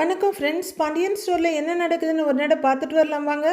வணக்கம் ஃப்ரெண்ட்ஸ் பாண்டியன் ஸ்டோரில் என்ன நடக்குதுன்னு ஒரு நேரம் பார்த்துட்டு வரலாம் வாங்க.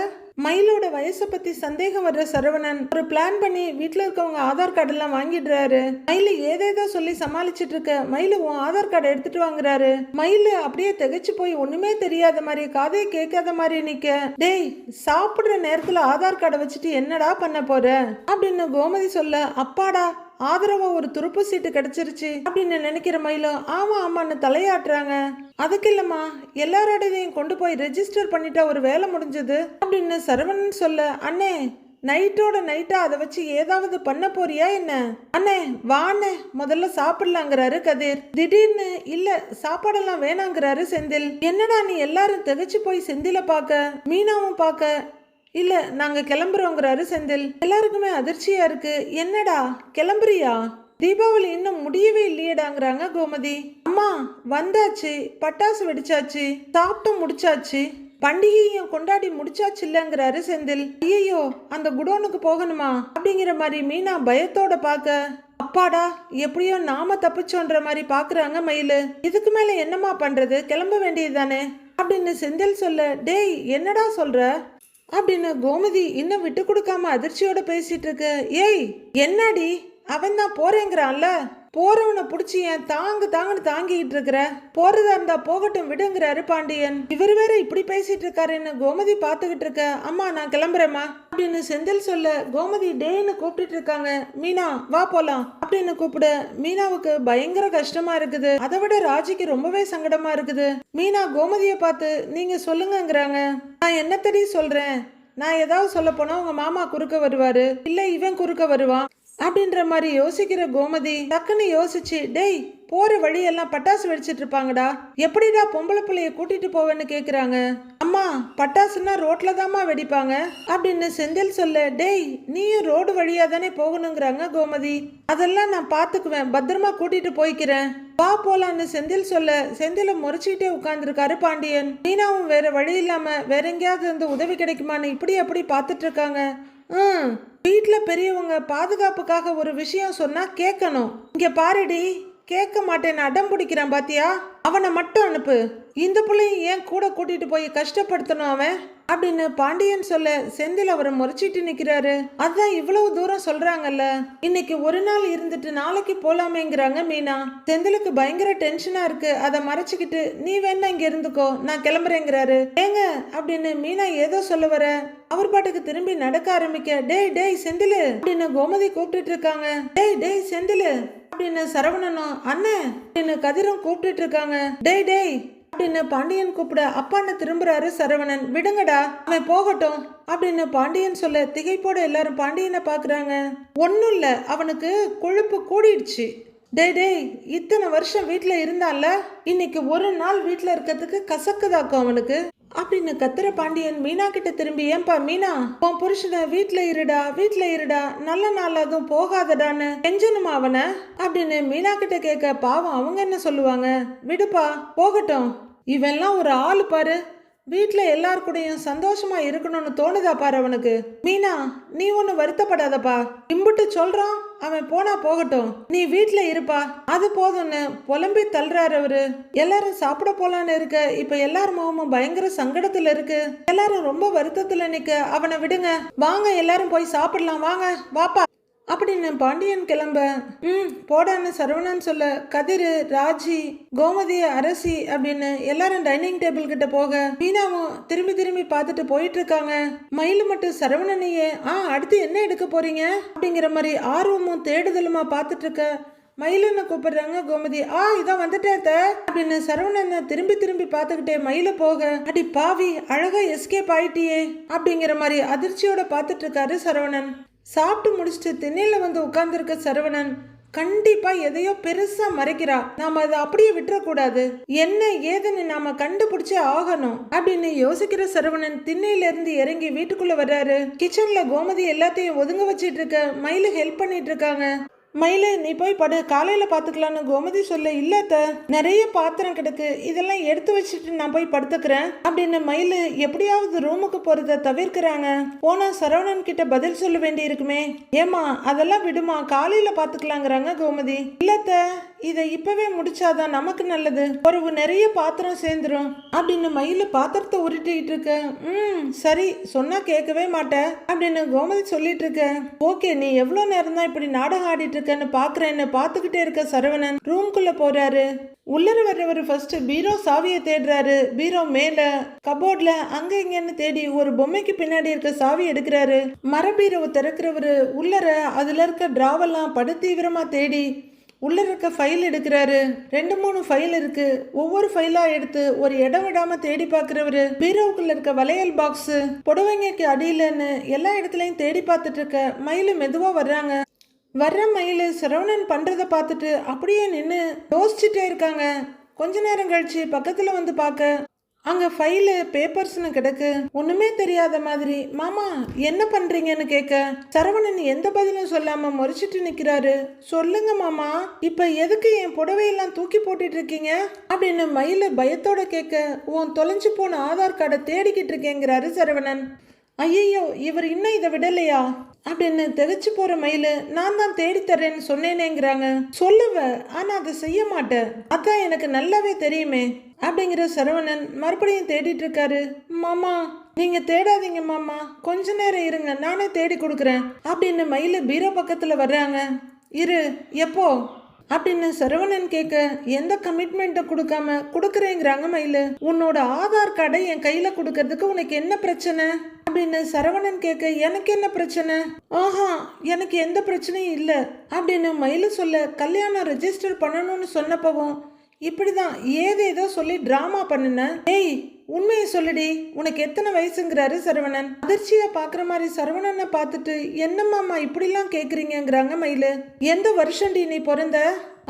மயிலோட வயசை பற்றி சந்தேகம் வர்ற சரவணன் ஒரு பிளான் பண்ணி வீட்டில் இருக்கவங்க ஆதார் கார்டெல்லாம் வாங்கிடுறாரு. மயிலு ஏதேதோ சொல்லி சமாளிச்சிட்டு இருக்க. மயிலு உன் ஆதார் கார்டை எடுத்துட்டு வாங்குறாரு. மயிலு அப்படியே திகைச்சு போய் ஒன்றுமே தெரியாத மாதிரி காதையை கேட்காத மாதிரி நிற்க டேய் சாப்பிட்ற நேரத்தில் ஆதார் கார்டை வச்சுட்டு என்னடா பண்ண போற? அப்படின்னு கோமதி சொல்ல அப்பாடா ஆதரவா ஒரு துருப்பு சீட்டு கிடைச்சிருச்சு அப்படின்னு நினைக்கிற மயிலும் ஆமா ஆமான்னு தலையாட்டுறாங்க. அதுக்கு இல்லம்மா எல்லாரோடையும் கொண்டு போய் ரெஜிஸ்டர் பண்ணிட்டா ஒரு வேலை முடிஞ்சது அப்படின்னு சரவணன் சொல்ல அண்ணே நைட்டோட நைட்டா அதை வச்சு ஏதாவது பண்ண போறியா என்ன? அண்ணே வாண்ணே முதல்ல சாப்பிடலாங்கிறாரு கதிர். திடீர்னு இல்ல சாப்பாடெல்லாம் வேணாங்கிறாரு செந்தில். என்னடா நீ எல்லாரும் திகச்சு போய் செந்தில பார்க்க மீனாவும் பார்க்க இல்லை நாங்கள் கிளம்புறோங்கிறாரு செந்தில். எல்லாருக்குமே அதிர்ச்சியாக இருக்கு. என்னடா கிளம்புறியா? தீபாவளி இன்னும் முடியவே இல்லையேடாங்கிறாங்க கோமதி. அம்மா வந்தாச்சு. பட்டாசு வெடிச்சாச்சு. சாப்பிட்டும் முடிச்சாச்சு. பண்டிகையும் கொண்டாடி முடிச்சாச்சு இல்லைங்கிறாரு செந்தில். ஐயோ அந்த குடோனுக்கு போகணுமா? அப்படிங்கிற மாதிரி மீனா பயத்தோட பார்க்க. அப்பாடா எப்படியோ நாம தப்பிச்சோன்ற மாதிரி பாக்குறாங்க மயிலு. இதுக்கு மேல என்னம்மா பண்றது? கிளம்ப வேண்டியதுதானே? அப்படின்னு செந்தில் சொல்ல டேய் என்னடா சொல்ற? அப்படின்னு கோமதி இன்னும் விட்டு கொடுக்காம அதிர்ச்சியோட பேசிட்டு இருக்க. ஏய் என்னடி? அவன் தான் போறேங்கிறான்ல. போறவனை புடிச்சு ஏன் தாங்கு தாங்குன்னு தாங்கிட்டு இருக்கிற? போறதா இருந்தா போகட்டும் விடுங்கிறாரு பாண்டியன். இவர் வேற இப்படி பேசிட்டு இருக்காருன்னு கோமதி பாத்துக்கிட்டு இருக்க. அம்மா நான் கிளம்புறேம்மா. அப்படின்னு செந்தில் சொல்ல கோமதி டேன்னு கூப்பிட்டுட்டு இருக்காங்க. மீனா வா போலாம். அப்படின்னு கூப்பிட. மீனாவுக்கு பயங்கர கஷ்டமா இருக்குது. அதை விட ராஜிக்கு ரொம்பவே சங்கடமா இருக்குது. மீனா கோமதிய பார்த்து நீங்க சொல்லுங்கங்கிறாங்க. நான் என்னத்தடி சொல்றேன்? நான் ஏதாவது சொல்ல போனா உங்க மாமா குறுக்க வருவாரு. இல்ல இவன் குறுக்க வருவான். அப்படின்ற மாதிரி யோசிக்கிற கோமதி டக்குன்னு யோசிச்சு டேய் போற வழியெல்லாம் பட்டாசு வெடிச்சிட்டு இருப்பாங்கடா. எப்படிடா பொம்பளை பிள்ளைய கூட்டிட்டு போவேன்னு கேக்குறாங்க. அம்மா பட்டாசுன்னா ரோட்ல தாமா வெடிப்பாங்க அப்படின்னு செந்தில் சொல்ல டேய் நீயும் ரோடு வழியா தானே போகணுங்கிறாங்க கோமதி. அதெல்லாம் நான் பாத்துக்குவேன். பத்திரமா கூட்டிட்டு போய்க்கிறேன். வா போலான்னு செந்தில் சொல்ல செந்தில முறைச்சிக்கிட்டே உட்கார்ந்துருக்காரு பாண்டியன். மீனாவும் வேற வழி இல்லாம வேற எங்கேயாவது இருந்து உதவி கிடைக்குமான்னு இப்படி அப்படி பாத்துட்டு இருக்காங்க. ம். வீட்டில் பெரியவங்க பாதுகாப்புக்காக ஒரு விஷயம் சொன்னா கேட்கணும் இங்க பாருடி கேட்க மாட்டேன்னு அடம் பிடிக்கிறான் பாத்தியா? அவனை மட்டும் அனுப்பு. இந்த பிள்ளையும் ஏன் கூட கூட்டிட்டு போய் கஷ்டப்படுத்தணும் அவன்? அப்படின்னு பாண்டியன் சொல்ல செந்தில் அவரை முறைச்சிட்டு நிக்கிறாரு. அதான் இவ்வளவு தூரம் சொல்றாங்கல்ல. இன்னைக்கு ஒரு நாள் இருந்துட்டு நாளைக்கு போலாமேங்கிறாங்க மீனா. செந்திலுக்கு பயங்கர டென்ஷனா இருக்கு. அதை மறைச்சுக்கிட்டு நீ வேணா இங்க இருந்துக்கோ. நான் கிளம்புறேங்கிறாரு. ஏங்க? அப்படின்னு மீனா ஏதோ சொல்ல வர. அவர் பாட்டுக்கு திரும்பி நடக்க ஆரம்பிக்க டேய் டேய் செந்திலு. அப்படின்னு கோமதி கூப்பிட்டு இருக்காங்க. டேய் டேய் செந்திலு. அப்படின்னு சரவணனும் அண்ணன் அப்படின்னு கதிரும் கூப்பிட்டு இருக்காங்க. டேய் டேய். அப்படின்னு பாண்டியன் கூப்பிட அப்பான்னு திரும்புறாரு சரவணன். விடுங்கடா அவன் போகட்டும் அப்படின்னு பாண்டியன் சொல்ல திகைப்போட எல்லாரும் பாண்டியனை பாக்குறாங்க. ஒன்னும் இல்ல அவனுக்கு கொழுப்பு கூடிடுச்சு. டேய் டேய் இத்தனை வருஷம் வீட்டில் இருந்தால இன்னைக்கு ஒரு நாள் வீட்டில் இருக்கிறதுக்கு கசக்குதாக்கும் அவனுக்கு அப்படின்னு கத்துற பாண்டியன் மீனா கிட்ட திரும்பி ஏன்பா மீனா உன் புருஷனை வீட்டுல இருடா வீட்டுல இருடா நல்ல நாள் அதுவும் போகாதடான்னு கெஞ்சனுமா அவனை அப்படின்னு மீனா கிட்ட கேட்க பாவம் அவங்க என்ன சொல்லுவாங்க. விடுப்பா போகட்டும். இவெல்லாம் ஒரு ஆள் பாரு. வீட்டில் எல்லாருக்கூடையும் சந்தோஷமாக சந்தோஷமா இருக்கணும்னு தோணுதா பாரு அவனுக்கு. மீனா நீ ஒன்று வருத்தப்படாதப்பா. இம்புட்டு சொல்றான் அவன் போனா போகட்டும். நீ வீட்டில் இருப்பா. அது போதும்னு புலம்பி தள்ளுறாரு அவரு. எல்லாரும் சாப்பிட போலான்னு இருக்க. இப்ப எல்லார் முகமும் பயங்கர சங்கடத்துல இருக்கு. எல்லாரும் ரொம்ப வருத்தத்துல நிக்க. அவனை விடுங்க. வாங்க எல்லாரும் போய் சாப்பிடலாம். வாங்க வாப்பா. அப்படின்னு பாண்டியன் கிளம்ப. ம் போடான்னு சரவணன் சொல்ல கதிர் ராஜி கோமதி அரசி அப்படின்னு எல்லாரும் டைனிங் டேபிள் கிட்ட போக மீனாவும் திரும்பி திரும்பி பார்த்துட்டு போயிட்டு இருக்காங்க மயில் மட்டும் சரவணனையே ஆ அடுத்து என்ன எடுக்க போறீங்க? அப்படிங்கிற மாதிரி ஆர்வமும் தேடுதலுமா பார்த்துட்டு இருக்க மயிலுன்னு கூப்பிடுறாங்க கோமதி. ஆ இதான் வந்துட்டேன் அப்படின்னு சரவணனை திரும்பி திரும்பி பார்த்துக்கிட்டே மயில போக அடி பாவி அழகா எஸ்கேப் ஆயிட்டியே அப்படிங்கிற மாதிரி அதிர்ச்சியோட பார்த்துட்டு இருக்காரு சரவணன். சாப்பிட்டு முடிச்சுட்டு திண்ணையில் வந்து உட்கார்ந்துருக்க சரவணன் கண்டிப்பா எதையோ பெருசா மறைக்கிறா. நாம அதை அப்படியே விட்டுறக்கூடாது. என்ன ஏதுன்னு நாம கண்டுபிடிச்சே ஆகணும் அப்படின்னு யோசிக்கிற சரவணன் திண்ணையில இருந்து இறங்கி வீட்டுக்குள்ள வர்றாரு. கிச்சன்ல கோமதி எல்லாத்தையும் ஒதுங்க வச்சிட்டு இருக்க மயிலு ஹெல்ப் பண்ணிட்டு இருக்காங்க. மயிலு நீ போய் படு. காலையில் பார்த்துக்கலான்னு கோமதி சொல்ல இல்லத்த நிறைய பாத்திரம் கிடக்கு. இதெல்லாம் எடுத்து வச்சுட்டு நான் போய் படுத்துக்கிறேன் அப்படின்னு மயில் எப்படியாவது ரூமுக்கு போகிறத தவிர்க்கிறாங்க. போனா சரவணன் கிட்ட பதில் சொல்ல வேண்டி இருக்குமே ஏமா அதெல்லாம் விடுமா. காலையில் பார்த்துக்கலாங்கிறாங்க கோமதி. இல்லத்த இதை இப்பவே முடிச்சாதான் நமக்கு நல்லது. ஒரு நிறைய பாத்திரம் சேர்ந்துரும். அப்படின்னு மயில பாத்திரத்தை உருட்டிக்கிட்டு இருக்க. ம் சரி சொன்னா கேட்கவே மாட்டேன் அப்படின்னு கோமதி சொல்லிட்டு இருக்க. ஓகே நீ எவ்வளவு நேரம் தான் இப்படி நாடகம் ஆடிட்டு இருக்கன்னு பாக்குறேன்னு பாத்துக்கிட்டே இருக்க சரவணன். ரூம்குள்ள போறாரு. உள்ளர வர்றவர் ஃபர்ஸ்ட் பீரோ சாவியை தேடுறாரு. பீரோ மேல கபோர்ட்ல அங்க இங்கன்னு தேடி ஒரு பொம்மைக்கு பின்னாடி இருக்க சாவி எடுக்கிறாரு. மர பீரோவை திறக்கிறவரு உள்ளர அதுல இருக்க டிராவெல்லாம் படு தீவிரமா தேடி உள்ளே இருக்க ஃபைல் எடுக்கிறாரு. ரெண்டு மூணு ஃபைல் இருக்கு. ஒவ்வொரு ஃபைலாக எடுத்து ஒரு இடம் விடாம தேடி பார்க்குறவரு. பீரோவுக்குள்ள இருக்க வளையல் பாக்ஸ் புடவைங்கக்கு அடியிலன்னு எல்லா இடத்துலையும் தேடி பார்த்துட்டு இருக்க மயில் மெதுவாக வர்றாங்க. வர்ற மயில் சரவணன் பண்ணுறத பார்த்துட்டு அப்படியே நின்று யோசிச்சுட்டே இருக்காங்க. கொஞ்ச நேரம் கழிச்சு பக்கத்தில் வந்து பார்க்க அங்கே ஃபைலு பேப்பர்ஸ்னு கிடக்கு. ஒன்றுமே தெரியாத மாதிரி மாமா என்ன பண்ணுறீங்கன்னு கேட்க சரவணன் எந்த பதிலும் சொல்லாமல் முறைச்சிட்டு நிற்கிறாரு சொல்லுங்க மாமா இப்போ எதுக்கு என் புடவையெல்லாம் தூக்கி போட்டுட்டு இருக்கீங்க? அப்படின்னு மயில பயத்தோட கேட்க உன் தொலைஞ்சு போன ஆதார் கார்டை தேடிக்கிட்டு இருக்கேங்கிறாரு சரவணன். ஐயையோ இவர் இன்னும் இதை விடலையா? அப்படின்னு திகைச்சு போற மயிலு நான் தான் தேடித்தரேன்னு சொன்னேனேங்கிறாங்க. சொல்லுவ ஆனா அதை செய்ய மாட்டேன். அதான் எனக்கு நல்லாவே தெரியுமே. அப்படிங்கிற சரவணன் மறுபடியும் தேடிட்டு இருக்காரு. மாமா நீங்க தேடாதீங்க மாமா. கொஞ்ச நேரம் இருங்க. நானே தேடி கொடுக்குறேன். அப்படின்னு மயில பீரோ பக்கத்துல வர்றாங்க. இரு எப்போ? அப்படின்னு சரவணன் கேட்க எந்த கமிட்மெண்ட்டை கொடுக்காம கொடுக்குறேங்கிறாங்க மயிலு. உன்னோட ஆதார் கார்டை என் கையில கொடுக்கறதுக்கு உனக்கு என்ன பிரச்சனை? அப்படின்னு சரவணன் கேட்க எனக்கு என்ன பிரச்சனை? ஆஹா எனக்கு எந்த பிரச்சனையும் இல்லை. அப்படின்னு மயிலு சொல்ல கல்யாணம் ரெஜிஸ்டர் பண்ணணும்னு சொன்னப்பவும் இப்படி தான் ஏதேதோ சொல்லி ட்ராமா பண்ணுன. ஏய் உண்மையை சொல்லுடி. உனக்கு எத்தனை வயசுங்கிறாரு சரவணன். அதிர்ச்சியா பாக்குற மாதிரி சரவணனை பார்த்துட்டு என்னம்மாம்மா இப்படிலாம் கேக்குறீங்கங்கிறாங்க மயிலு. எந்த வருஷம்டி நீ பிறந்த?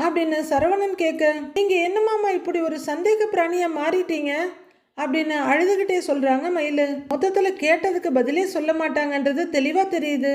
அப்படின்னு சரவணன் கேட்க நீங்க என்னம்மாம்மா இப்படி ஒரு சந்தேக பிராணியா மாறிட்டீங்க? அப்படின்னு அழுதுகிட்டே சொல்றாங்க மயிலு. மொத்தத்துல கேட்டதுக்கு பதிலே சொல்ல மாட்டாங்கன்றது தெளிவா தெரியுது.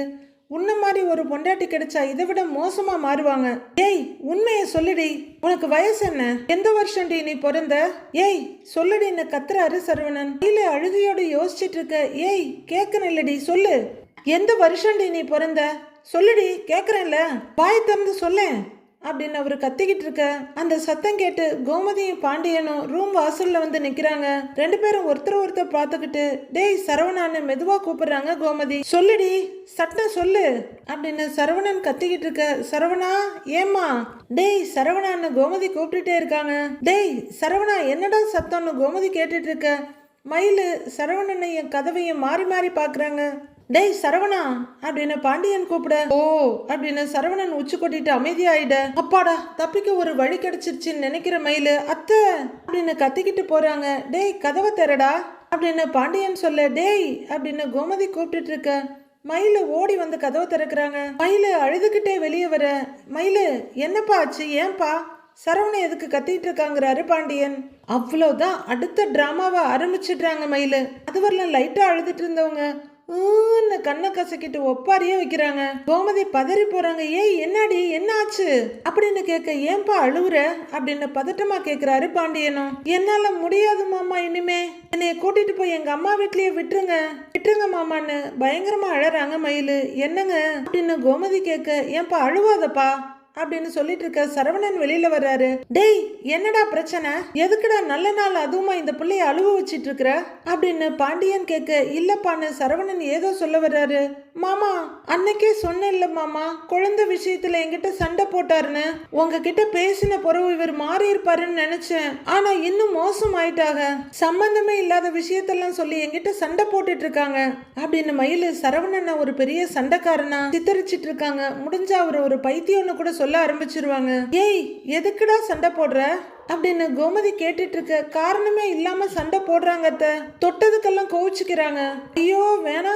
உன்ன மாதிரி ஒரு பொண்டாட்டி கிடைச்சா இதை விட மோசமா மாறுவாங்க. ஏய் உண்மையை சொல்லுடி. உனக்கு வயசு என்ன? எந்த வருஷம்டி நீ பிறந்த? ஏய் சொல்லுடின்னு கத்துறாரு சரவணன். கீழே அழுகையோடு யோசிச்சிட்டு இருக்க. ஏய் கேட்கணும் இல்லடி சொல்லு. எந்த வருஷம்டி நீ பிறந்த? சொல்லுடி கேக்குறேன்ல. வாய் திறந்து சொல்லேன் அப்படின்னு அவர் கத்திக்கிட்டு இருக்க அந்த சத்தம் கேட்டு கோமதியும் பாண்டியனும் ரூம் வாசல்ல வந்து நிக்கிறாங்க. ரெண்டு பேரும் ஒருத்தர் ஒருத்தர் பார்த்துக்கிட்டு டேய் சரவணான்னு மெதுவா கூப்பிடுறாங்க கோமதி. சொல்லுடி சட்டம் சொல்லு அப்படின்னு சரவணன் கத்திக்கிட்டு இருக்க சரவணா ஏம்மா? டேய் சரவணான்னு கோமதி கூப்பிட்டுட்டே இருக்காங்க. டேய் சரவணா என்னடா சத்தம்னு கோமதி கேட்டுட்டு இருக்க? மயிலு சரவணனையும் கதவையும் மாறி மாறி பார்க்குறாங்க டேய் சரவணா அப்படின்னு பாண்டியன் கூப்பிட? ஓ அப்படின்னு சரவணன் உச்சி கொட்டிட்டு அமைதியாயிட? அப்பாடா தப்பிக்க ஒரு வழி கிடைச்சிருச்சுன்னு நினைக்கிற மயிலு. அத்தை அப்படின்னு கத்திக்கிட்டு போறாங்க? டேய் கதவை திறடா. அப்படின்னு பாண்டியன் சொல்ல. டேய் அப்படின்னு கோமதி கூப்பிட்டுட்டு இருக்க? மயில ஓடி வந்து கதவை திறக்கிறாங்க. மயில அழுதுகிட்டே வெளியே வர. மயிலு என்னப்பா ஆச்சு? ஏன்பா? சரவணன் எதுக்கு கத்திட்டு இருக்காங்கிறாரு பாண்டியன். அவ்வளோதான் அடுத்த டிராமாவை ஆரம்பிச்சிடுறாங்க மயிலு. அது வரலாம் லைட்டாக அழுதுட்டு இருந்தவங்க. ஊன்னு கண்ணை கசக்கிட்டு ஒப்பாரியே வைக்கிறாங்க. கோமதி பதறி போறாங்க. ஏய் என்னடி? என்ன ஆச்சு அப்படின்னு கேட்க ஏன்பா அழுவுற? அப்படின்னு பதட்டமா கேக்குறாரு பாண்டியனும். என்னால முடியாது மாமா இனிமே. என்னைய கூட்டிட்டு போய் எங்க அம்மா வீட்லயே விட்டுருங்க. விட்டுருங்க மாமான்னு பயங்கரமா அழறாங்க மயிலு. என்னங்க? அப்படின்னு கோமதி கேட்க ஏன்பா அழுவாதப்பா? அப்படின்னு சொல்லிட்டு இருக்க சரவணன் வெளியில வர்றாரு. டேய் என்னடா பிரச்சனை? எதுக்குடா நல்ல நாள் அதுவுமா இந்த பிள்ளைய அழுவ வச்சிட்டு இருக்கிற? அப்படின்னு பாண்டியன் கேட்க இல்லப்பான்னு சரவணன் ஏதோ சொல்ல வர்றாரு. மாமா அன்னைக்கே சொன்னேன்ல மாமா குழந்தை விஷயத்துல என்கிட்ட சண்டை போட்டாருன்னு. உங்ககிட்ட பேசின பிறகு இவர் மாறி இருப்பாருன்னு நினைச்சேன். ஆனா இன்னும் மோசம் ஆயிட்டாங்க சம்பந்தமே இல்லாத விஷயத்தெல்லாம் சொல்லி என்கிட்ட சண்டை போட்டுட்டு இருக்காங்க அப்படின்னு மயிலு சரவணனை ஒரு பெரிய சண்டைக்காரனா சித்தரிச்சிட்டு இருக்காங்க முடிஞ்சா அவர் ஒரு பைத்தியம்னு கூட சொல்ல ஆரம்பிச்சிருவாங்க. ஏய் எதுக்குடா சண்டை போடுற? அப்படின்னு கோமதி கேட்டுட்டு இருக்க காரணமே இல்லாம சண்டை போடுறாங்க தொட்டதுக்கெல்லாம் கோவிச்சுக்கிறாங்க. ஐயோ வேணா வேணாம்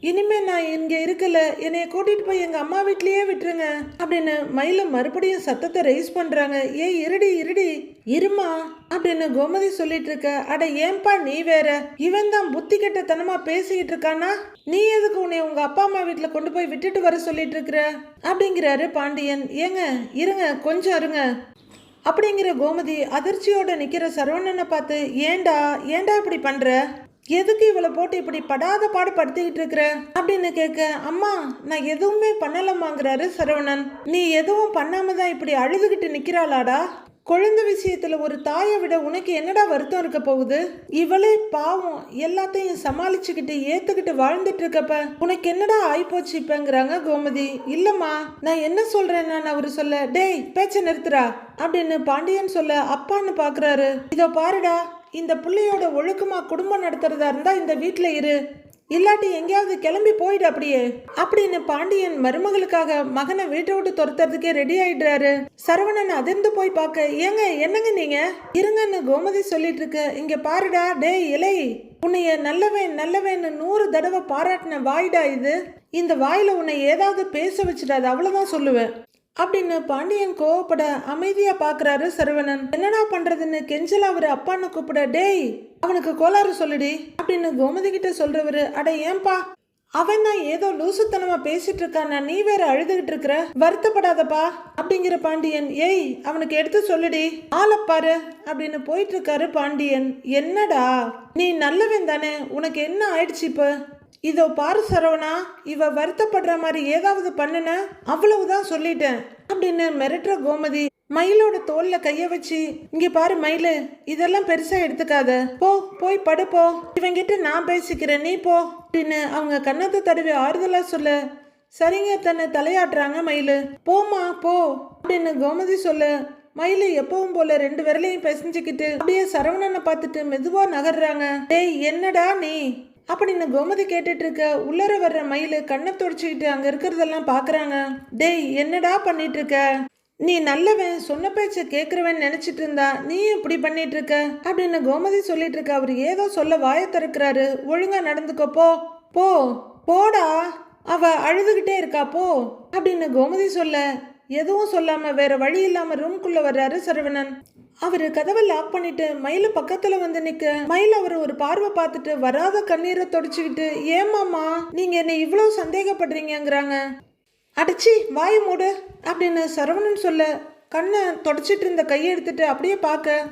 இனிமே நான் இங்க இருக்கல என்னைய கூட்டிட்டு போய் எங்க அம்மா வீட்லயே விட்டுருங்க அப்படின்னு மயில மறுபடியும் சத்தத்தை ரைஸ் பண்றாங்க. ஏய் இருடி இருடி. இருமா அப்படின்னு கோமதி சொல்லிட்டு இருக்க. அட ஏன்பா நீ வேற? இவன் தான் புத்தி கெட்டத்தனமா பேசிக்கிட்டு இருக்கானா? நீ எதுக்கு உன்னை உங்க அப்பா அம்மா வீட்டுல கொண்டு போய் விட்டுட்டு வர சொல்லிட்டு இருக்கிற? அப்படிங்கிறாரு பாண்டியன். ஏங்க இருங்க கொஞ்சம் இருங்க. அப்படிங்கிற கோமதி அதிர்ச்சியோட நிக்கிற சரவணனை பார்த்து ஏண்டா ஏண்டா இப்படி பண்ற? எதுக்கு இவளை போட்டு இப்படி படாத பாடு படுத்திக்கிட்டு இருக்கிற? அப்படின்னு கேட்க அம்மா நான் எதுவுமே பண்ணலம்மாங்கிறாரு சரவணன். நீ எதுவும் பண்ணாம தான் இப்படி அழுதுகிட்டு நிக்கிறாளாடா? குழந்தை விஷயத்துல ஒரு தாயை விட உனக்கு என்னடா வருத்தம் இருக்க போகுது? இவளே பாவம் எல்லாத்தையும் சமாளிச்சுக்கிட்டு ஏத்துக்கிட்டு வாழ்ந்துட்டு இருக்கப்ப உனக்கு என்னடா ஆயிப்போச்சு இப்பங்கிறாங்க கோமதி. இல்லம்மா நான் என்ன சொல்றேன் நான் அவரு சொல்ல டேய் பேச்ச நிறுத்துறா அப்படின்னு பாண்டியன் சொல்ல அப்பான்னு பாக்குறாரு. இதோ பாருடா இந்த பிள்ளையோட ஒழுக்கமாக குடும்பம் நடத்துறதா இருந்தா இந்த வீட்டில் இரு. இல்லாட்டி எங்கேயாவது கிளம்பி போயிடு அப்படியே. அப்படின்னு பாண்டியன் மருமகளுக்காக மகனை வீட்டை விட்டு துரத்துறதுக்கே ரெடி ஆயிடுறாரு. சரவணன் அதிர்ந்து போய் பார்க்க ஏங்க என்னங்க நீங்க? இருங்கன்னு கோமதி சொல்லிட்டு இருக்க இங்க பாருடா டேய் இலை. உன்னைய நல்லவன் நல்லவேன்னு நூறு தடவை பாராட்டின வாய்டா இது. இந்த வாயில உன்னை ஏதாவது பேச வச்சிடாது அவ்வளவுதான் சொல்லுவேன். அப்படின்னு பாண்டியன் கோவப்பட அமைதியா பாக்குறாரு சரவணன். என்னடா பண்றதுன்னு கெஞ்சல் அவர் அப்பான்னு கூப்பிட டேய் அவனுக்கு கோளாறு சொல்லுடி அப்படின்னு கோமதி கிட்ட சொல்றவரு அட ஏன்பா அவன் தான் ஏதோ லூசுத்தனமா பேசிட்டு இருக்கான் நீ வேற அழுதுகிட்டு இருக்கிற வருத்தப்படாதப்பா அப்படிங்கிற பாண்டியன் ஏய் அவனுக்கு எடுத்து சொல்லுடி ஆளப்பாரு அப்படின்னு போயிட்டு இருக்காரு பாண்டியன். என்னடா நீ நல்லவன் தானே உனக்கு என்ன ஆயிடுச்சு இப்போ? இதோ பாரு சரவணா இவ வருத்தப்படுற மாதிரி ஏதாவது பண்ணுன அவ்வளவுதான் சொல்லிட்டேன் அப்படின்னு மிரட்டுற கோமதி மயிலோட தோல்ல கைய வச்சு இங்க பாரு மயிலு இதெல்லாம் பெருசா எடுத்துக்காத. போ போய் படுப்போ இவங்கிட்ட நான் பேசிக்கிறேன். நீ போ. அப்படின்னு அவங்க கண்ணத்தை தடவி ஆறுதலா சொல்ல சரிங்க தன்னை தலையாட்டுறாங்க மயிலு. போமா போ. அப்படின்னு கோமதி சொல்ல மயிலு எப்பவும் போல ரெண்டு விரலையும் பிசைஞ்சுக்கிட்டு அப்படியே சரவணனை பார்த்துட்டு மெதுவா நகர்றாங்க. டேய் என்னடா நீ? அப்படின்னு கோமதி கேட்டுட்டு இருக்க உள்ளர வர்ற மயில் கண்ணை தொடச்சிக்கிட்டு அங்க இருக்கிறதெல்லாம் பாக்குறாங்க. டேய் என்னடா பண்ணிட்டு இருக்க நீ நல்லவன் சொன்ன பேச்சை கேட்குறவன் நினச்சிட்டு இருந்தா நீ இப்படி பண்ணிட்டு இருக்க அப்படின்னு கோமதி சொல்லிட்டு இருக்க அவர் ஏதோ சொல்ல வாயை திறக்கிறாரு. ஒழுங்கா நடந்துக்கோ போ போ போடா. அவ அழுதுகிட்டே இருக்கா போ அப்படின்னு கோமதி சொல்ல எதுவும் சொல்லாம வேற வழி இல்லாம ரூம்குள்ள வர்றாரு சரவணன். அவர் கதவை லாக் பண்ணிட்டு மயில பக்கத்தில் வந்து நிற்க மயில் அவர் ஒரு பார்வை பார்த்துட்டு வராத கண்ணீரை தொடச்சிக்கிட்டு ஏமாம்மா நீங்கள் என்னை இவ்வளோ சந்தேகப்படுறீங்கங்கிறாங்க. அடிச்சி வாய் மூடு அப்படின்னு சரவணன் சொல்ல கண்ணை தொடச்சிட்டு இருந்த கையை எடுத்துட்டு அப்படியே பார்க்க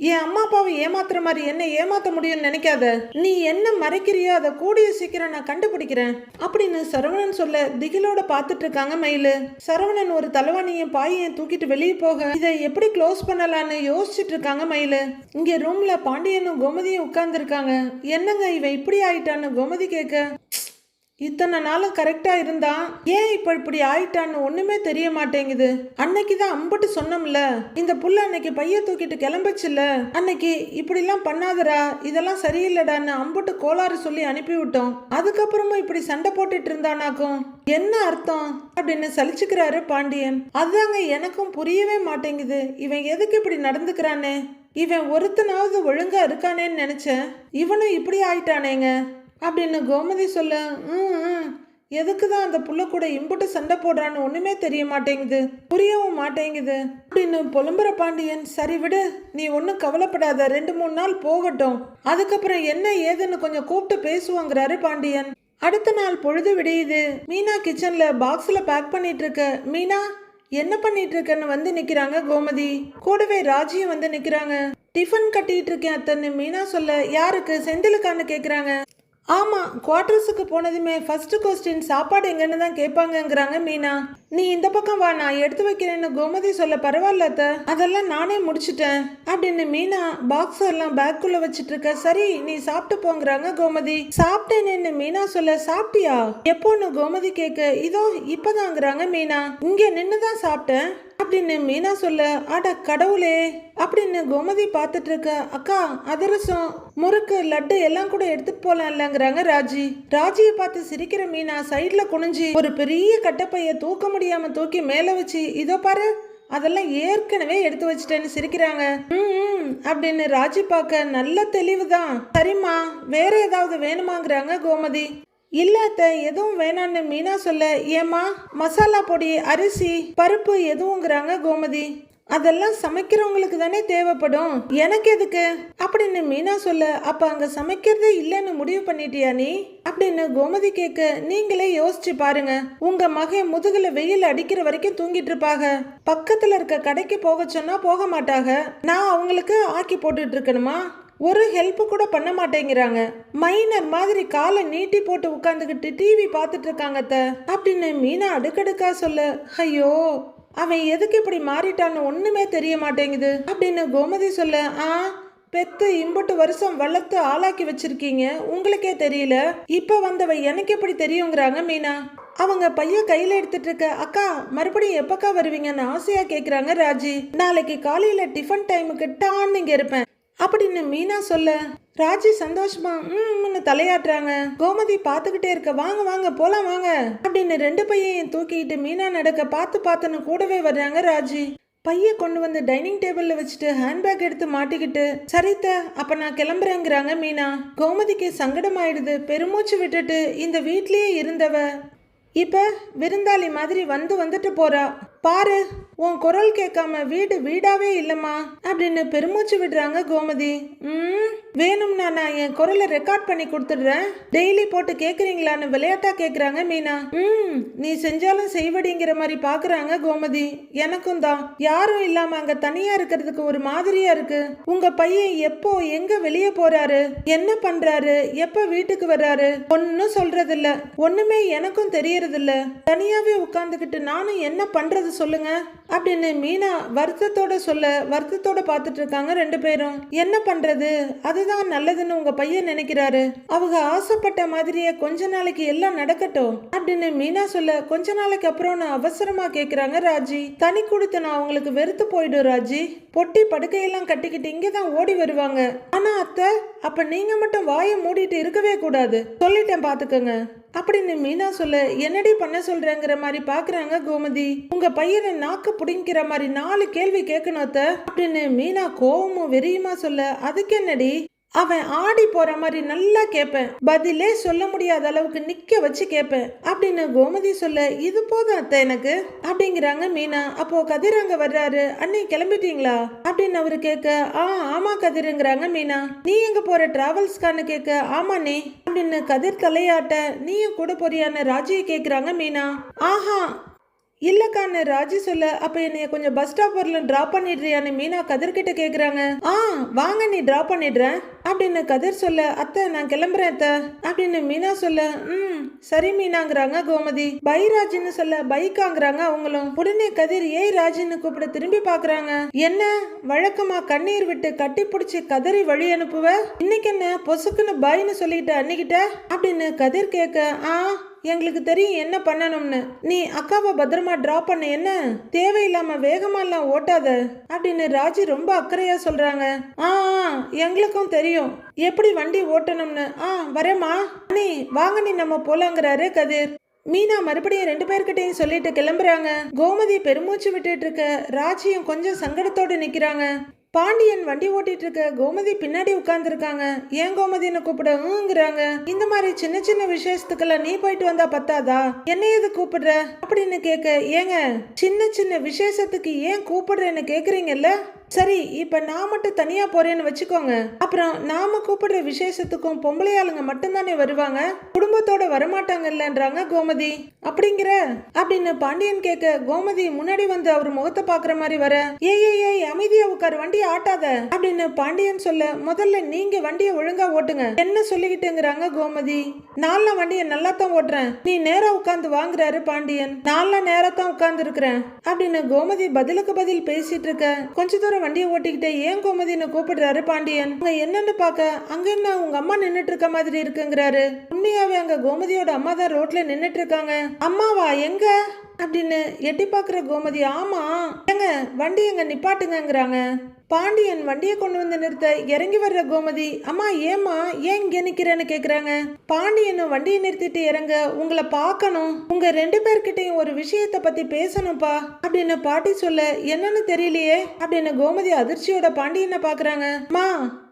என் அம்மா அப்பாவை ஏமாத்துற மாதிரி என்ன ஏமாத்த முடியும்னு நினைக்காத. நீ என்ன மறைக்கிறியோ அதை கூடிய சீக்கிரம் நான் கண்டுபிடிக்கிறேன் அப்படின்னு சரவணன் சொல்ல திகிலோட பார்த்துட்டு இருக்காங்க மயிலு. சரவணன் ஒரு தலைவாணியும் பாயையும் தூக்கிட்டு வெளியே போக இதை எப்படி க்ளோஸ் பண்ணலான்னு யோசிச்சுட்டு இருக்காங்க மயிலு. இங்க ரூம்ல பாண்டியனும் கோமதியும் உட்கார்ந்து இருக்காங்க என்னங்க இவன் இப்படி ஆயிட்டான்னு கோமதி கேட்க இத்தனை நாளும் கரெக்டாக இருந்தா ஏன் இப்போ இப்படி ஆயிட்டான்னு ஒன்றுமே தெரிய மாட்டேங்குது. அன்னைக்கு தான் அம்பட்டு சொன்னோம்ல இந்த புள்ள அன்னைக்கு பைய தூக்கிட்டு கிளம்பச்சுல்ல அன்னைக்கு இப்படிலாம் பண்ணாதரா பண்ணாதடா இதெல்லாம் சரியில்லடான்னு அம்பட்டு கோளாறு சொல்லி அனுப்பிவிட்டோம். அதுக்கப்புறமும் இப்படி சண்டை போட்டுட்டு இருந்தானாக்கும் என்ன அர்த்தம் அப்படின்னு சலிச்சுக்கிறாரு பாண்டியன். அதுதாங்க எனக்கும் புரியவே மாட்டேங்குது. இவன் எதுக்கு இப்படி நடந்துக்கிறானே? இவன் ஒருத்தனாவது ஒழுங்கா இருக்கானேன்னு நினைச்சேன். இவனும் இப்படி ஆயிட்டானேங்க. அப்படின்னு கோமதி சொல்ல? "ம், ம். எதுக்கு தான் அந்த புள்ள கூட இம்புட்டு சண்டை போடுறான்னு ஒன்றுமே தெரிய மாட்டேங்குது. புரியவும் மாட்டேங்குது. அப்படின்னு புலம்புற பாண்டியன்? சரி விடு. நீ ஒன்றும் கவலைப்படாத. ரெண்டு மூணு நாள் போகட்டும். அதுக்கப்புறம் என்ன ஏதுன்னு கொஞ்சம் கூப்பிட்டு பேசுவாங்கிறாரு பாண்டியன். அடுத்த நாள் பொழுது விடியுது. மீனா கிச்சனில் பாக்ஸில் பேக் பண்ணிட்டு இருக்க மீனா என்ன பண்ணிட்டு இருக்கன்னு வந்து நிக்கிறாங்க கோமதி. கூடவே ராஜியும் வந்து நிக்கிறாங்க. டிஃபன் கட்டிட்டு இருக்கேன் அத்தன்னு மீனா சொல்ல யாருக்கு? செந்திலுக்கான்னு கேக்குறாங்க. ஆமாம் குவார்டர்ஸுக்கு போனதுமே ஃபஸ்ட்டு கொஸ்டின் சாப்பாடு எங்கன்னு தான் கேட்பாங்கங்கிறாங்க மீனா. நீ இந்த பக்கம் வா நான் எடுத்து வைக்கிறேன்னு கோமதி சொல்ல பரவாயில்லத்த அதெல்லாம் நானே முடிச்சிட்டேன் அப்படின்னு மீனா பாக்ஸ் எல்லாம் பேக்குள்ள வச்சிட்டு இருக்க சரி நீ சாப்பிட்டு போங்கிறாங்க கோமதி. சாப்பிட்டேன்னு மீனா சொல்ல சாப்பிட்டியா? எப்போன்னு கோமதி கேட்க இதோ இப்பதாங்கிறாங்க மீனா. இங்க நின்று தான் சாப்பிட்டேன். அப்படின்னு மீனா சொல்ல அட கடவுளே அப்படின்னு கோமதி பார்த்துட்டு இருக்க அக்கா அதிரசம் முறுக்கு லட்டு எல்லாம் கூட எடுத்துட்டு போலாம் இல்லங்கிறாங்க ராஜி. ராஜியை பார்த்து சிரிக்கிற மீனா சைடில் குனிஞ்சு ஒரு பெரிய கட்டப்பைய தூக்க முடியாம தூக்கி மேல வச்சு இதோ பாரு அதெல்லாம் ஏற்கனவே எடுத்து வச்சிட்டேன்னு சிரிக்கிறாங்க. ம், ம் அப்படின்னு ராஜி பார்க்க நல்ல தெளிவு தான் சரிம்மா வேற ஏதாவது வேணுமாங்கிறாங்க கோமதி. இல்லாத அத்தை எதுவும் வேணான்னு மீனா சொல்ல ஏம்மா மசாலா பொடி அரிசி பருப்பு எதுவுங்கிறாங்க கோமதி. அதெல்லாம் சமைக்கிறவங்களுக்கு தானே தேவைப்படும். எனக்கு எதுக்கு? அப்படின்னு மீனா சொல்ல அப்ப அங்க சமைக்கிறதே இல்லைன்னு முடிவு பண்ணிட்டியா நீ? அப்படின்னு கோமதி கேட்க நீங்களே யோசிச்சு பாருங்க. உங்க மகன் முதுகுல வெயில் அடிக்கிற வரைக்கும் தூங்கிட்டு இருப்பாங்க பக்கத்துல இருக்க கடைக்கு போக சொன்னா போக மாட்டாங்க நான் அவங்களுக்கு ஆக்கி போட்டுட்டு இருக்கணுமா? ஒரு ஹெல்ப் கூட பண்ண மாட்டேங்கிறாங்க. மைனர் மாதிரி காலை நீட்டி போட்டு உட்காந்துக்கிட்டு டிவி பார்த்துட்டு இருக்காங்க அத்தை. அப்படின்னு மீனா அடுக்கடுக்கா சொல்ல. ஐயோ அவன் எதுக்கு இப்படி மாறிட்டான்னு ஒண்ணுமே தெரிய மாட்டேங்குது. அப்படின்னு கோமதி சொல்ல. ஆ பெத்து இம்புட்டு வருஷம் வளர்த்து ஆளாக்கி வச்சிருக்கீங்க. உங்களுக்கே தெரியல. இப்ப வந்தவ எனக்கு எப்படி தெரியுங்கிறாங்க மீனா. அவங்க பையன் கையில எடுத்துட்டு இருக்க அக்கா மறுபடியும் எப்பக்கா வருவீங்கன்னு ஆசையா கேக்குறாங்க ராஜி. நாளைக்கு காலையில டிஃபன் டைமுக்கு டான்னு இங்க இருப்பேன். அப்படின்னு மீனா சொல்ல? ராஜி சந்தோஷமா ம்னு தலையாட்டுறாங்க. கோமதி பார்த்துக்கிட்டே இருக்க வாங்க வாங்க போலாம் வாங்க அப்படின்னு ரெண்டு பையையும் தூக்கிட்டு மீனா நடக்க பார்த்து பார்த்துன்னு கூடவே வர்றாங்க ராஜி. பைய கொண்டு வந்து டைனிங் டேபிள்ல வச்சுட்டு ஹேண்ட்பேக் எடுத்து மாட்டிக்கிட்டு சரித்த அப்ப நான் கிளம்புறேங்கிறாங்க மீனா. கோமதிக்கு சங்கடமாயிடுது. பெருமூச்சு விட்டுட்டு இந்த வீட்லயே இருந்தவ. இப்ப விருந்தாளி மாதிரி வந்து வந்துட்டு போறா. பாரு உன் குரல் கேட்காம வீடு வீடாவே இல்லம்மா அப்படின்னு பெருமூச்சு விடுறாங்க கோமதி. ம் வேணும்னா நான் என் குரலை ரெக்கார்ட் பண்ணி கொடுத்துடுறேன். டெய்லி போட்டு கேக்குறீங்களான்னு விளையாட்டா கேக்குறாங்க மீனா. ம் நீ செஞ்சாலும் செய்வடிங்கிற மாதிரி பாக்குறாங்க கோமதி. எனக்கும் தான். யாரும் இல்லாம அங்க தனியா இருக்கிறதுக்கு ஒரு மாதிரியா இருக்கு. உங்க பையன் எப்போ எங்க வெளியே போறாரு? என்ன பண்றாரு? எப்ப வீட்டுக்கு வர்றாரு? ஒன்னும் சொல்றது இல்ல ஒண்ணுமே எனக்கும் தெரியறது இல்ல தனியாவே உட்கார்ந்துகிட்டு நானும் என்ன ஏதாவது சொல்லுங்க. அப்படின்னு மீனா வருத்தத்தோட சொல்ல வருத்தத்தோட பார்த்துட்டு இருக்காங்க ரெண்டு பேரும். என்ன பண்றது? அதுதான் நல்லதுன்னு உங்க பையன் நினைக்கிறாரு. அவங்க ஆசைப்பட்ட மாதிரியே கொஞ்ச நாளைக்கு எல்லாம் நடக்கட்டும் அப்படின்னு மீனா சொல்ல கொஞ்ச நாளைக்கு அப்புறம் நான் அவசரமா கேக்குறாங்க ராஜி. தனி கொடுத்து நான் அவங்களுக்கு வெறுத்து போயிடும் ராஜி. பொட்டி படுக்கையெல்லாம் கட்டிக்கிட்டு இங்கே தான் ஓடி வருவாங்க. ஆனா அத்தை அப்ப நீங்க மட்டும் வாயை மூடிட்டு இருக்கவே கூடாது. சொல்லிட்டேன் பாத்துக்கோங்க. அப்படின்னு மீனா சொல்ல என்னடி பண்ண சொல்றேங்கிற மாதிரி பாக்குறாங்க கோமதி. உங்க பையனை நாக்க புடிங்கிற மாதிரி நாலு கேள்வி கேட்கணும் அத்தை அப்படின்னு மீனா கோவமும் வெறியுமா சொல்ல அதுக்கு என்னடி? அவன் ஆடி போற மாதிரி நல்லா கேட்பேன் பதிலே சொல்ல முடியாத அளவுக்கு நிக்க வச்சு கேட்பேன் அப்படின்னு கோமதி சொல்ல இது போதும் அத்தை எனக்கு. அப்படிங்கிறாங்க மீனா. அப்போ கதிர் அங்க வர்றாரு. அண்ணே கிளம்பிட்டீங்களா? அப்படின்னு அவரு கேட்க ஆ ஆமா கதிருங்கிறாங்க மீனா. நீ எங்க போற டிராவல்ஸ்கான்னு கேட்க ஆமா நீ அப்படின்னு கதிர் தலையாட்ட நீயும் கூட போறியான்னு ராஜியை கேக்குறாங்க மீனா. ஆஹா இல்லக்கான்னு ராஜி சொல்ல அப்ப என்னைய கொஞ்சம் பஸ் ஸ்டாப் வரல ட்ராப் பண்ணிடுறியான்னு மீனா கதிர்கிட்ட கேக்குறாங்க. ஆ வாங்க நீ டிராப் பண்ணிடுறேன் அப்படின்னு கதிர் சொல்ல அத்தை நான் கிளம்புறேன் அத்தை அப்படின்னு மீனா சொல்ல ம் சரி மீனாங்கிறாங்க கோமதி. பை ராஜின்னு சொல்ல பைக்காங்கிறாங்க அவங்களும். உடனே கதிர் ஏய் ராஜின்னு கூப்பிட திரும்பி பாக்குறாங்க. என்ன வழக்கமா கண்ணீர் விட்டு கட்டி பிடிச்சி கதறி வழி அனுப்புவ? இன்னைக்கு என்ன பொசுக்குன்னு பைன்னு சொல்லிட்டு அன்னிக்கிட்ட? அப்படின்னு கதிர் கேட்க ஆ எங்களுக்கு தெரியும் என்ன பண்ணணும்னு. நீ அக்காவை பத்திரமா ட்ராப் பண்ண என்ன? தேவையில்லாம வேகமாலாம் எல்லாம் ஓட்டாத. அப்படின்னு ராஜி ரொம்ப அக்கறையா சொல்றாங்க. ஆ ஆ, எங்களுக்கும் தெரியும். எப்படி வண்டி ஓட்டணும்னு. ஆ வரேம்மா. நீ வாங்க நீ நம்ம போலாங்கிறாரு கதிர். மீனா மறுபடியும் ரெண்டு பேர்கிட்டையும் சொல்லிட்டு கிளம்புறாங்க. கோமதி பெருமூச்சு விட்டுட்டு இருக்க. ராஜியும் கொஞ்சம் சங்கடத்தோடு நிக்கிறாங்க. பாண்டியன் வண்டி ஓட்டிட்டு இருக்க கோமதி பின்னாடி உட்காந்துருக்காங்க ஏன் கோமதின்னு கூப்பிடங்கிறாங்க இந்த மாதிரி சின்ன சின்ன விசேஷத்துக்கெல்லாம் நீ போயிட்டு வந்தா பத்தாதா? என்ன எது கூப்பிடுற? அப்படின்னு கேட்க ஏங்க சின்ன சின்ன விசேஷத்துக்கு ஏன் கூப்பிடுறேன்னு கேக்குறீங்கல்ல? சரி இப்ப நான் மட்டும் தனியா போறேன்னு வச்சுக்கோங்க. அப்புறம் நாம கூப்பிடுற விசேஷத்துக்கும் பொம்பளை ஆளுங்க மட்டும்தானே வருவாங்க? குடும்பத்தோட வரமாட்டாங்கல்லன்றாங்க கோமதி. அப்படிங்கிற? அப்படின்னு பாண்டியன் கேட்க கோமதி முன்னாடி வந்து அவர் முகத்தை பாக்குற மாதிரி வர ஏய் ஏய் ஏய் அமைதியா உட்கார் வண்டியை ஆட்டாத. அப்படின்னு பாண்டியன் சொல்ல முதல்ல நீங்க வண்டியை ஒழுங்கா ஓட்டுங்க. என்ன சொல்லிக்கிட்டுங்கிறாங்க கோமதி. நாலாம் வண்டியை நல்லா தான் ஓட்டுறேன். நீ நேரா உட்காந்து வாங்குறாரு பாண்டியன். நாலாம் நேரத்தான் உட்கார்ந்து இருக்கிறேன் அப்படின்னு கோமதி பதிலுக்கு பதில் பேசிட்டு இருக்க கொஞ்ச தூரம் வண்டியை ஓட்டிக்கிட்டே ஏன் கோமதின்னு கூப்பிடுறாரு பாண்டியன்? அங்க என்னன்னு பார்க்க அங்க என்ன உங்க அம்மா நின்னுட்டு இருக்க மாதிரி இருக்குங்கிறாரு. உண்மையாவே அங்க கோமதியோட அம்மா தான் ரோட்ல நின்னுட்டு இருக்காங்க. அம்மாவா எங்க? அப்படின்னு எட்டி பார்க்குற கோமதி ஆமா. ஏங்க வண்டி எங்க நிப்பாட்டுங்கிறாங்க பாண்டியன் வண்டியை கொண்டு வந்து நிறுத்த இறங்கி வர்ற கோமதி அம்மா ஏம்மா ஏன் இங்கே நிற்கிறேன்னு கேட்குறாங்க பாண்டியனும் வண்டியை நிறுத்திட்டு இறங்க உங்களை பார்க்கணும். உங்கள் ரெண்டு பேர்கிட்டையும் ஒரு விஷயத்தை பற்றி பேசணும்ப்பா. அப்படின்னு பாட்டி சொல்ல என்னன்னு தெரியலையே. அப்படின்னு கோமதி அதிர்ச்சியோட பாண்டியனை பார்க்குறாங்க மா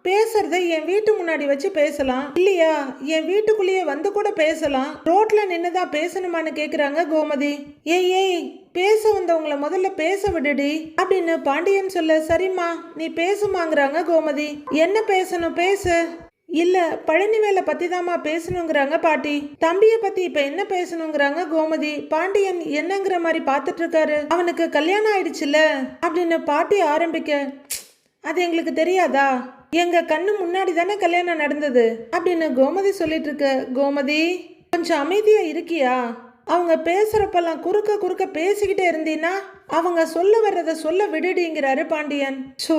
பேசுறத என் வீட்டு முன்னாடி வச்சு பேசலாம். இல்லையா? என் வீட்டுக்குள்ளேயே வந்து கூட பேசலாம். ரோட்ல நின்னுதான் பேசணுமான்னு கேக்குறாங்க கோமதி. ஏய் ஏய் பேச வந்தவங்கள முதல்ல பேச விடுடி. அப்படின்னு பாண்டியன் சொல்ல சரிம்மா நீ பேசுமாங்கிறாங்க கோமதி. என்ன பேசணும் பேசு. இல்ல பழனிவேலை பத்தி தாமா பேசணுங்கிறாங்க பாட்டி. தம்பிய பத்தி இப்ப என்ன பேசணுங்கிறாங்க கோமதி. பாண்டியன் என்னங்கிற மாதிரி பாத்துட்டு இருக்காரு அவனுக்கு கல்யாணம் ஆயிடுச்சுல? அப்படின்னு பாட்டி ஆரம்பிக்க அது எங்களுக்கு தெரியாதா? எங்க கண்ணு முன்னாடி தானே கல்யாணம் நடந்தது? அப்படின்னு கோமதி சொல்லிட்டு இருக்க கோமதி கொஞ்சம் அமைதியா இருக்கியா? அவங்க பேசுறப்பெல்லாம் குறுக்க குறுக்க பேசிக்கிட்டே இருந்தீன்னா அவங்க சொல்ல வர்றத சொல்ல விடுடிங்கிறாரு பாண்டியன். சோ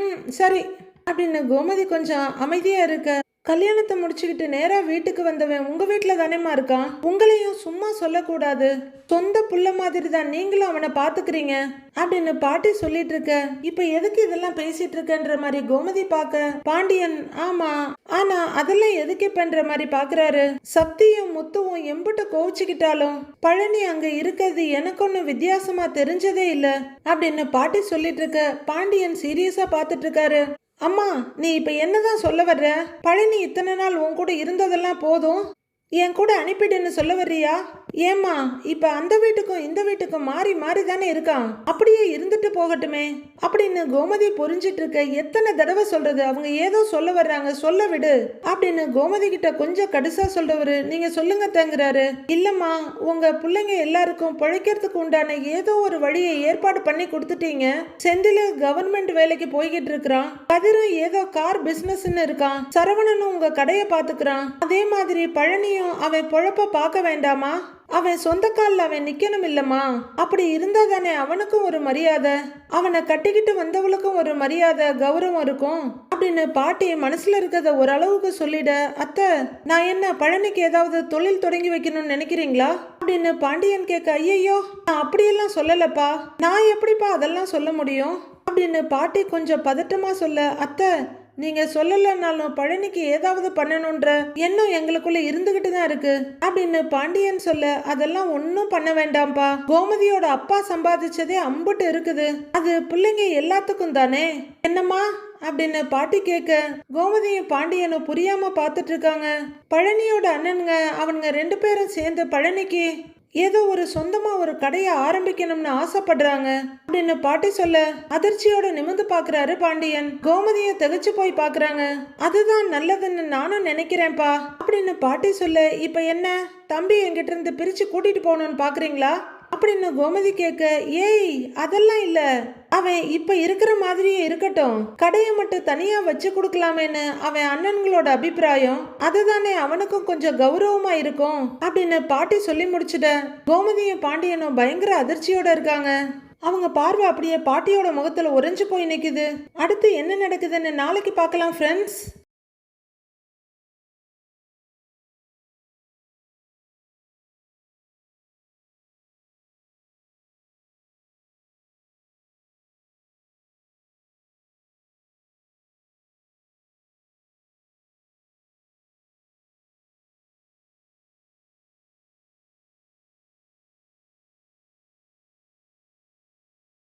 ம் சரி அப்படின்னு கோமதி கொஞ்சம் அமைதியா இருக்க கல்யாணத்தை முடிச்சுக்கிட்டு நேராக வீட்டுக்கு வந்தவன் உங்கள் வீட்டில் தானேம்மா இருக்கான்? உங்களையும் சும்மா சொல்லக்கூடாது. சொந்த புள்ள மாதிரி தான் நீங்களும் அவனை பார்த்துக்கிறீங்க அப்படின்னு பாட்டி சொல்லிட்டு இருக்க. இப்போ எதுக்கு இதெல்லாம் பேசிட்டு இருக்கன்ற மாதிரி கோமதி பார்க்க பாண்டியன் ஆமா. ஆனா அதெல்லாம் எதுக்கு பண்ற மாதிரி பாக்குறாரு? சக்தியும் முத்துவும் எம்பிட்ட கோவிச்சுக்கிட்டாலும் பழனி அங்க இருக்கிறது எனக்கு ஒன்றும் வித்தியாசமா தெரிஞ்சதே இல்ல. அப்படின்னு பாட்டி சொல்லிட்டு இருக்க. பாண்டியன் சீரியஸா பார்த்துட்டு இருக்காரு. அம்மா நீ இப்போ என்னதான் சொல்ல வர்ற? பழனி இத்தனை நாள் உன் கூட இருந்ததெல்லாம் போதும்? என் கூட அனுப்பிடுன்னு சொல்ல வர்றியா? ஏம்மா இப்ப அந்த வீட்டுக்கும் இந்த வீட்டுக்கும் மாறி மாறி தானே இருக்கான். அப்படியே இருந்துட்டு போகட்டுமே. அப்படின்னு கோமதி புரிஞ்சிட்டு இருக்க எத்தனை தடவை சொல்றது? அவங்க ஏதோ சொல்ல வர்றாங்க சொல்ல விடு. அப்படின்னு கோமதி கிட்ட கொஞ்சம் கடுசா சொல்றவரு நீங்க சொல்லுங்க தங்குறாரு. இல்லம்மா உங்க பிள்ளைங்க எல்லாருக்கும் பிழைக்கிறதுக்கு உண்டான ஏதோ ஒரு வழியை ஏற்பாடு பண்ணி கொடுத்துட்டீங்க. செந்தில கவர்மெண்ட் வேலைக்கு போய்கிட்டு இருக்கிறான் கதிரும் ஏதோ கார் பிசினஸ்னு இருக்கான். சரவணனும் உங்க கடையை பாத்துக்கிறான் அதே மாதிரி பழனியும் அவன் பொழப்ப பார்க்க வேண்டாமா? அவன் சொந்த காலில் அவன் நிக்கணும் இல்லம்மா அப்படி இருந்தா தானே அவனுக்கும் ஒரு மரியாதை. அவனை கட்டிக்கிட்டு வந்தவளுக்கும் ஒரு மரியாதை கௌரவம் இருக்கும். அப்படின்னு பாட்டி மனசுல இருக்கிறத ஓரளவுக்கு சொல்லிட அத்தை நான் என்ன பழனிக்கு ஏதாவது தொழில் தொடங்கி வைக்கணும்னு நினைக்கிறீங்களா? அப்படின்னு பாண்டியன் கேட்க ஐயையோ நான் அப்படியெல்லாம் சொல்லலப்பா. நான் எப்படிப்பா அதெல்லாம் சொல்ல முடியும்? அப்படின்னு பாட்டி கொஞ்சம் பதட்டமா சொல்ல அத்தை நீங்க சொல்லலைன்னாலும் பழனிக்கு ஏதாவது பண்ணணுன்ற எண்ணம் எங்களுக்குள்ள இருந்துகிட்டு தான் இருக்கு. அப்படின்னு பாண்டியன் சொல்ல அதெல்லாம் ஒன்றும் பண்ண வேண்டாம்ப்பா. கோமதியோட அப்பா சம்பாதிச்சதே அம்புட்டு இருக்குது. அது பிள்ளைங்க எல்லாத்துக்கும் தானே? என்னம்மா? அப்படின்னு பாட்டி கேட்க கோமதியும் பாண்டியனும் புரியாம பார்த்துட்டு இருக்காங்க. பழனியோட அண்ணனுங்க அவனுங்க ரெண்டு பேரும் சேர்ந்து பழனிக்கு ஏதோ ஒரு சொந்தமா ஒரு கடையை ஆரம்பிக்கணும்னு ஆசைப்படுறாங்க. அப்படின்னு பாட்டி சொல்ல அதிர்ச்சியோட நிமிந்து பாக்குறாரு பாண்டியன். கோமதிய திகச்சு போய் பாக்குறாங்க. அதுதான் நல்லதுன்னு நானும் நினைக்கிறேன்ப்பா அப்படின்னு பாட்டி சொல்ல இப்ப என்ன? தம்பி என்கிட்ட இருந்து பிரிச்சு கூட்டிட்டு போகணும்னு பாக்குறீங்களா? அப்படின்னு கோமதி கேட்க ஏய் அதெல்லாம் இல்ல. அவன் இப்ப இருக்கிற மாதிரியே இருக்கட்டும். கடையை மட்டும் தனியா வச்சு கொடுக்கலாமேன்னு அவன் அண்ணன்களோட அபிப்பிராயம் அதுதானே அவனுக்கும் கொஞ்சம் கௌரவமா இருக்கும் அப்படின்னு பாட்டி சொல்லி முடிச்சுட கோமதியும் பாண்டியனும் பயங்கர அதிர்ச்சியோட இருக்காங்க. அவங்க பார்வை அப்படியே பாட்டியோட முகத்துல உறைஞ்சு போய் நிக்குது. அடுத்து என்ன நடக்குதுன்னு நாளைக்கு பார்க்கலாம் ஃப்ரெண்ட்ஸ்